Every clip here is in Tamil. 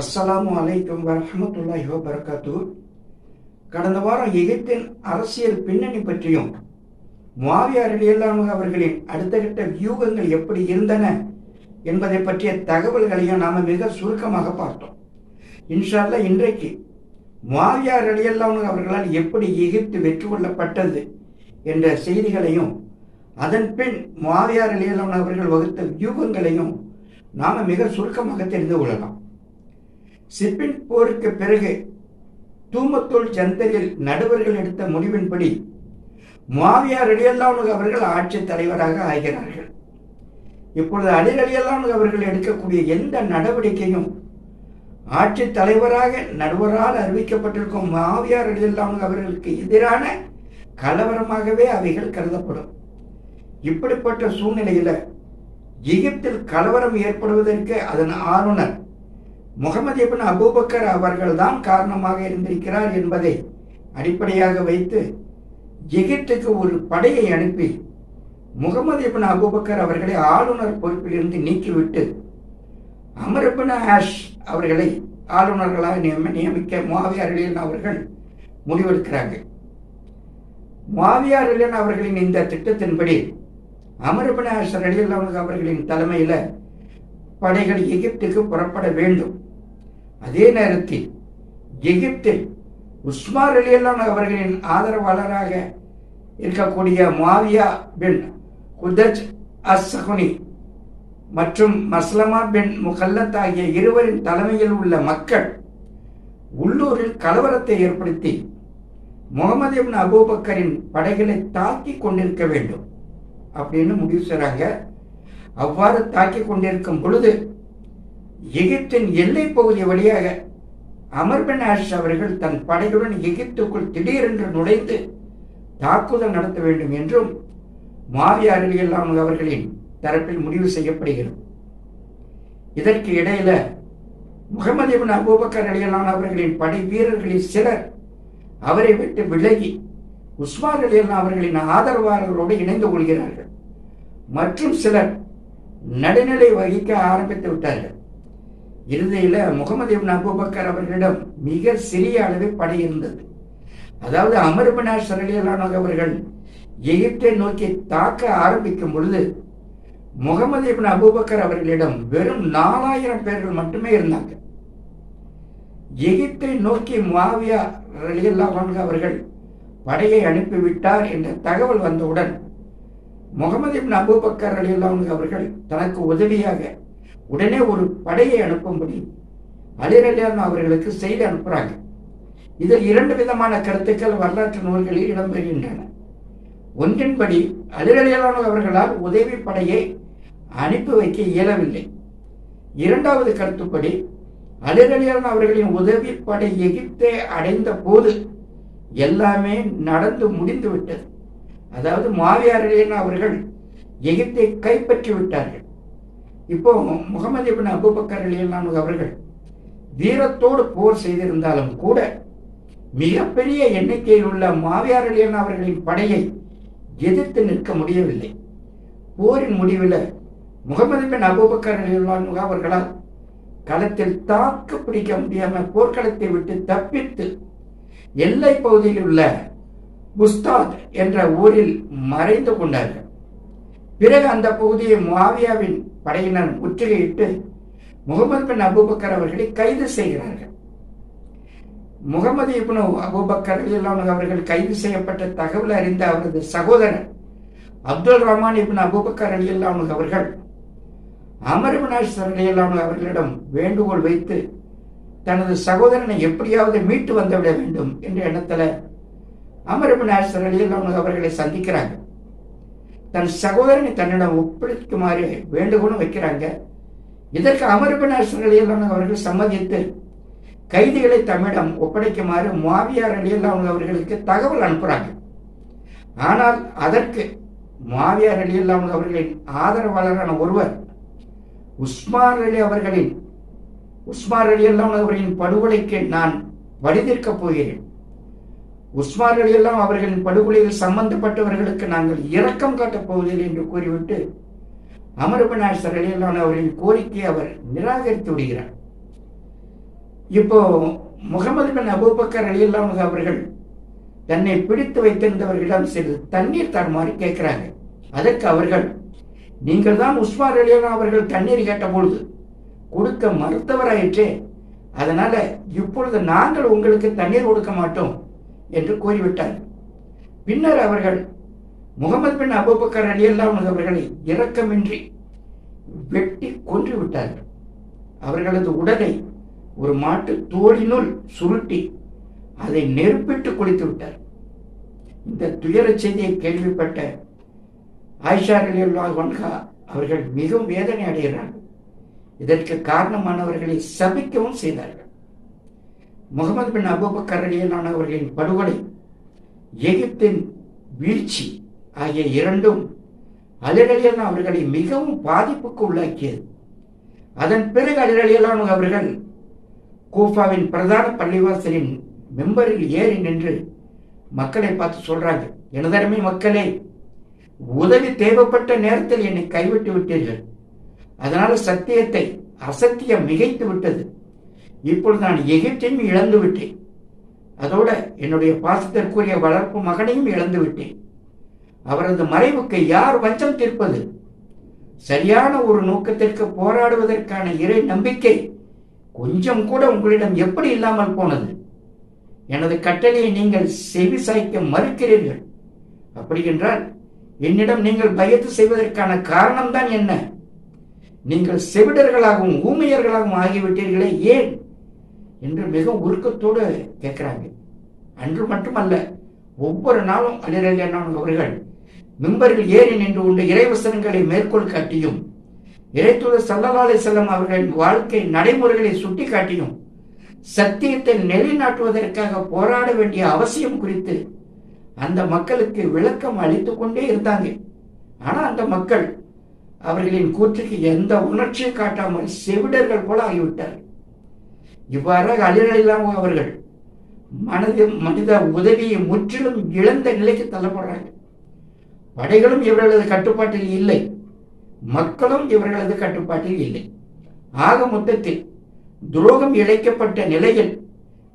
அஸ்ஸலாமு அலைக்கும் வரமத்துல்லாஹி வபரகாத்து கடந்த வாரம் எகிப்தின் அரசியல் பின்னணி பற்றியும் மாவியார் அலியல்லானு அவர்களின் அடுத்த கட்ட வியூகங்கள் எப்படி இருந்தன என்பதை பற்றிய தகவல்களையும் நாம மிக சுருக்கமாக பார்த்தோம். இன்ஷால்ல இன்றைக்கு மாவியார் அலியல்லானு அவர்களால் எப்படி எகிப்து வெற்றி கொள்ளப்பட்டது என்ற செய்திகளையும் அதன் பின் மாவியார் அலியல்லானு அவர்கள் வகுத்த வியூகங்களையும் நாம மிக சுருக்கமாக தெரிந்து கொள்ளலாம். சிப்பின் போருக்கு பிறகு தூமத்தூள் சந்தையில் நடுவர்கள் எடுத்த முடிவின்படி மாவியார் ரலியல்லானு அவர்கள் ஆட்சி தலைவராக ஆகிறார்கள். இப்பொழுது அலி ரலியல்லானு அவர்கள் எடுக்கக்கூடிய எந்த நடவடிக்கையும் ஆட்சி தலைவராக நடுவரால் அறிவிக்கப்பட்டிருக்கும் மாவியார் ரலியல்லானு அவர்களுக்கு எதிரான கலவரமாகவே அவைகள் கருதப்படும். இப்படிப்பட்ட சூழ்நிலையில் எகிப்தில் கலவரம் ஏற்படுவதற்கு அதன் ஆளுநர் முகமது இபின் அபூபக்கர் அவர்கள்தான் காரணமாக இருந்திருக்கிறார் என்பதை அடிப்படையாக வைத்து எகிப்துக்கு ஒரு படையை அனுப்பி முகமது இபின் அபூபக்கர் அவர்களை ஆளுநர் பொறுப்பிலிருந்து நீக்கிவிட்டு அமரபின் ஆஷ் அவர்களை ஆளுநர்களாக நியம நியமிக்க முவாவியார் அவர்கள் முடிவெடுக்கிறாங்க முவாவியார் அவர்களின் இந்த திட்டத்தின்படி அமரபின் ஆஷ் ரலியல்லாஹு அவர்களின் தலைமையில் படைகள் எகிப்துக்கு புறப்பட வேண்டும். அதே நேரத்தில் எகிப்தில் உஸ்மார் அலியல்லான் அவர்களின் ஆதரவாளராக இருக்கக்கூடிய மாவியா பின் குதஜ் அஸ்ஸகுனி மற்றும் மஸ்லமா பின் முகல்லத் ஆகிய இருவரின் தலைமையில் உள்ள மக்கள் உள்ளூரில் கலவரத்தை ஏற்படுத்தி முகமது இப்னு அபூபக்கரின் படைகளை தாக்கி கொண்டிருக்க வேண்டும் அப்படின்னு முடிவு செய்றாங்க. அவ்வாறு தாக்கி கொண்டிருக்கும் பொழுது எகிப்தின் எல்லை பகுதி வழியாக அமர்பின் ஆஷ் அவர்கள் தன் படையுடன் எகிப்துக்குள் திடீரென்று நுழைந்து தாக்குதல் நடத்த வேண்டும் என்றும் மாவியா அருகியல்லாம் அவர்களின் தரப்பில் முடிவு செய்யப்படுகிறது. இதற்கு இடையில முகமது இபின் அபூபக்கர் அலியலான் அவர்களின் படை வீரர்களில் சிலர் அவரை விட்டு விலகி உஸ்மான் அலியல்லா அவர்களின் ஆதரவாளர்களோடு இணைந்து கொள்கிறார்கள். மற்றும் சிலர் நடுநிலை வகிக்க ஆரம்பித்து விட்டார்கள். இறுதியில் முகமது இப்னு அபுபக்கர் அவர்களிடம் மிக சிறிய அளவில் படை இருந்தது. அதாவது அமர்பினார் சரலியலான அவர்கள் எகிப்தை நோக்கி தாக்க ஆரம்பிக்கும் பொழுது முகமது இபின் அபுபக்கர் அவர்களிடம் வெறும் நாலாயிரம் பேர்கள் மட்டுமே இருந்தாங்க. எகிப்தை நோக்கி மாவியா ரலியல்லாஹ் அவர்கள் படையை அனுப்பிவிட்டார் என்ற தகவல் வந்தவுடன் முகமது இபின் அபுபக்கர் அலியுல்லான் அவர்கள் தனக்கு உதவியாக உடனே ஒரு படையை அனுப்பும்படி அலிர் அவர்களுக்கு செய்தி அனுப்புறாங்க. இதில் இரண்டு விதமான கருத்துக்கள் வரலாற்று நூல்களில் இடம்பெறுகின்றன. ஒன்றின்படி அலிரலியான் அவர்களால் உதவி படையை அனுப்பி வைக்க இயலவில்லை. இரண்டாவது கருத்துப்படி அலிரலியான் அவர்களின் உதவி படை எகிப்தை அடைந்த போது எல்லாமே நடந்து முடிந்து விட்டது அதாவது மாவியாரின் அவர்கள் எகிப்தை கைப்பற்றி விட்டார்கள் இப்போ முகமது இபின் அபுபக்கர் அலியல்லான் அவர்கள் வீரத்தோடு போர் செய்திருந்தாலும் கூட மிகப்பெரிய எண்ணிக்கையில் உள்ள மாவியார் அலியன் அவர்களின் படையை எதிர்த்து நிற்க முடியவில்லை. போரின் முடிவில் முகமது பின் அபுபக்கர் அலியல்லான் அவர்களால் களத்தில் தாக்கு பிடிக்க முடியாமல் போர்க்களத்தை விட்டு தப்பித்து எல்லை பகுதியில் உள்ள புஸ்தாத் என்ற ஊரில் மறைந்து கொண்டார்கள். பிறகு அந்த பகுதியை முவாவியாவின் படையினர் முற்றுகையிட்டு முகமது பின் அபுபக்கர் அவர்களை கைது செய்கிறார்கள். முகமது இப்னு அபுபக்கர் அவர்கள் கைது செய்யப்பட்ட தகவல் அறிந்த அவரது சகோதரர் அப்துல் ரஹ்மான் இப்னு அபுபக்கர் அலியல்லானு அவர்கள் அமர்பினாஷ் அலியல்லானு அவர்களிடம் வேண்டுகோள் வைத்து தனது சகோதரனை எப்படியாவது மீட்டு வந்துவிட வேண்டும் என்ற எண்ணத்தில் அமர்பினாஷ் அலியல்லானு அவர்களை சந்திக்கிறாங்க தன் சகோதரனை தன்னிடம் ஒப்படைக்குமாறு வேண்டுகோளும் வைக்கிறாங்க. இதற்கு அமர்பின் அரசர்கள் அவர்கள் சம்மதித்து கைதிகளை தம்மிடம் ஒப்படைக்குமாறு மாவியார் அலியல்லான் அவர்களுக்கு தகவல் அனுப்புறாங்க. ஆனால் அதற்கு மாவியார் அலியல்லான் அவர்களின் ஆதரவாளரான ஒருவர் உஸ்மான் அலி அவர்களின் உஸ்மான் அலி அல்லாமல் அவர்களின் படுகொலைக்கு நான் வடிதிருக்கப் போகிறேன். உஸ்மார்கள் எல்லாம் அவர்களின் படுகொலையில் சம்பந்தப்பட்டவர்களுக்கு நாங்கள் இரக்கம் காட்டப் போவதில்லை என்று கூறிவிட்டு அமர்பனாசர் அலி அவர்களின் கோரிக்கையை அவர் நிராகரித்து விடுகிறார். இப்போ முகமது பின் அபூபக்கர் அலியல்லான் அவர்கள் தன்னை பிடித்து வைத்திருந்தவர்களிடம் சிறிது தண்ணீர் தருமாறு கேட்கிறாங்க. அதற்கு அவர்கள் நீங்கள் தான் உஸ்மார் அலியான் அவர்கள் தண்ணீர் கேட்ட பொழுது கொடுக்க மறுத்தவராயிற்றே அதனால இப்பொழுது நாங்கள் உங்களுக்கு தண்ணீர் கொடுக்க மாட்டோம். என்று கூறிவிட்டார். பின்னர் அவர்கள் முகமது பின் அபுபக்கர் அலி அல்லாஹ் அவர்களை இரக்கமின்றி வெட்டி கொன்று விட்டார்கள் அவர்களது உடலை ஒரு மாட்டு தோளினுள் சுருட்டி அதை நெருப்பிட்டு குளித்து விட்டார். இந்த துயர செய்தியை கேள்விப்பட்ட ஆயிஷா அலி வன்ஹா அவர்கள் மிகவும் வேதனை அடைகிறார்கள். இதற்கு காரணமானவர்களை சபிக்கவும் செய்தார்கள். முகமது பின் அபுபக்கரணியனான அவர்களின் படுகொலை எகிப்தின் வீழ்ச்சி ஆகிய இரண்டும் அலிரலியலான அவர்களை மிகவும் பாதிப்புக்கு உள்ளாக்கியது. அதன் பிறகு அலிரலியலான அவர்கள் கூஃபாவின் பிரதான பள்ளிவாசலின் மெம்பரில் ஏறி நின்று மக்களை பார்த்து சொல்றாங்க எனதருமை மக்களே உதவி தேவைப்பட்ட நேரத்தில் என்னை கைவிட்டு விட்டீர்கள். அதனால சத்தியத்தை அசத்தியம் மிகைத்து விட்டது. இப்பொழுது நான் எகிப்தையும் இழந்து விட்டேன். அதோட என்னுடைய பாசத்திற்குரிய வளர்ப்பு மகனையும் இழந்து விட்டேன். அவரது மறைவுக்கு யார் வஞ்சம் தீர்ப்பது? சரியான ஒரு நோக்கத்திற்கு போராடுவதற்கான இறை நம்பிக்கை கொஞ்சம் கூட உங்களிடம் எப்படி இல்லாமல் போனது? எனது கட்டளையை நீங்கள் செவி சாய்க்க மறுக்கிறீர்கள். அப்படி என்றால் என்னிடம் நீங்கள் பயத்து செய்வதற்கான காரணம்தான் என்ன? நீங்கள் செவிடர்களாகவும் ஊமையர்களாகவும் ஆகிவிட்டீர்களே ஏன்? என்று மிக உருக்கத்தோடு கேட்கிறாங்க. அன்று மட்டுமல்ல ஒவ்வொரு நாளும் அலிரலியண்ணன் அவர்கள் மிம்பரில் ஏறி நின்று கொண்டு இறைவசனங்களை மேற்கோள் காட்டியும் இறைத்தூதர் சல்லலாலை செல்லம் அவர்களின் வாழ்க்கை நடைமுறைகளை சுட்டி காட்டியும் சத்தியத்தை நிலைநாட்டுவதற்காக போராட வேண்டிய அவசியம் குறித்து அந்த மக்களுக்கு விளக்கம் அளித்து கொண்டே இருந்தாங்க. ஆனால் அந்த மக்கள் அவர்களின் கூற்றுக்கு எந்த உணர்ச்சியும் காட்டாமல் செவிடர்கள் போல ஆகிவிட்டார்கள். இவ்வாறாக அலிரலிலாம் அவர்கள் மனது மனித உதவியை முற்றிலும் இழந்த நிலைக்கு தள்ளப்படுறாங்க. படைகளும் இவர்களது கட்டுப்பாட்டில் இல்லை. மக்களும் இவர்களது கட்டுப்பாட்டில் இல்லை. ஆக மொத்தத்தில் துரோகம் இழைக்கப்பட்ட நிலையில்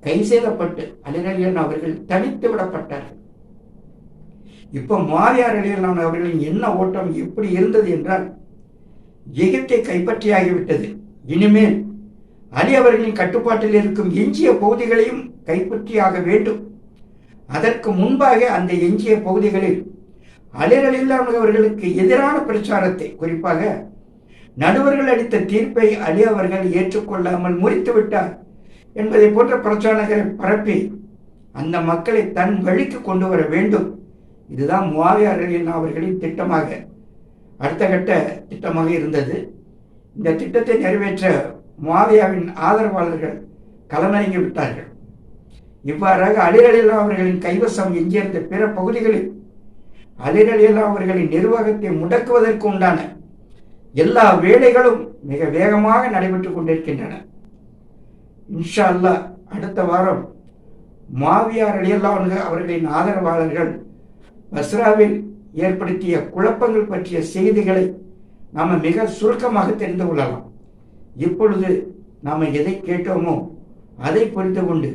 கை செய்தப்பட்டு அலிரலியன் அவர்கள் தனித்து விடப்பட்டார்கள் இப்ப மாவியார் அலியலான் அவர்களின் என்ன ஓட்டம் எப்படி இருந்தது என்றால் எகிப்தை கைப்பற்றியாகிவிட்டது. இனிமேல் அலி அவர்களின் கட்டுப்பாட்டில் இருக்கும் எஞ்சிய பகுதிகளையும் கைப்பற்றியாக வேண்டும். அதற்கு முன்பாக அந்த எஞ்சிய பகுதிகளில் அலிரலில்லான் அவர்களுக்கு எதிரான பிரச்சாரத்தை குறிப்பாக நடுவர்கள் அளித்த தீர்ப்பை அலி அவர்கள் ஏற்றுக்கொள்ளாமல் முறித்து விட்டார் என்பதை போன்ற பிரச்சாரங்களை பரப்பி அந்த மக்களை தன் வழிக்கு கொண்டு வர வேண்டும். இதுதான் முவாவியார் அவர்களின் திட்டமாக அடுத்த கட்ட திட்டமாக இருந்தது. இந்த திட்டத்தை நிறைவேற்ற முவாவியாவின் ஆதரவாளர்கள் களமிறங்கி விட்டார்கள். இவ்வாறாக அலிரலில்லா அவர்களின் கைவசம் எஞ்சியிருந்த பிற பகுதிகளில் அலிரலிலா அவர்களின் நிர்வாகத்தை முடக்குவதற்கு உண்டான எல்லா வேலைகளும் மிக வேகமாக நடைபெற்றுக் கொண்டிருக்கின்றன. இன்ஷா அல்லாஹ் அடுத்த வாரம் மாவியார் அலியல்லா அவர்களின் ஆதரவாளர்கள் பஸ்ராவில் ஏற்படுத்திய குழப்பங்கள் பற்றிய செய்திகளை நாம் மிக சுருக்கமாக தெரிந்து கொள்ளலாம். இப்பொழுது நாம் எதை கேட்டோமோ அதை புரிந்து கொண்டு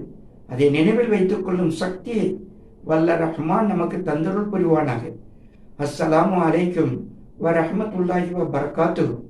அதை நினைவில் வைத்துக் கொள்ளும் சக்தியை வல்ல ரஹ்மான் நமக்கு தந்தருள் புரிவானாக. அஸ்ஸலாமு அலைக்கும் வரஹமத்துல்லாஹி வ பரகாத்துகும்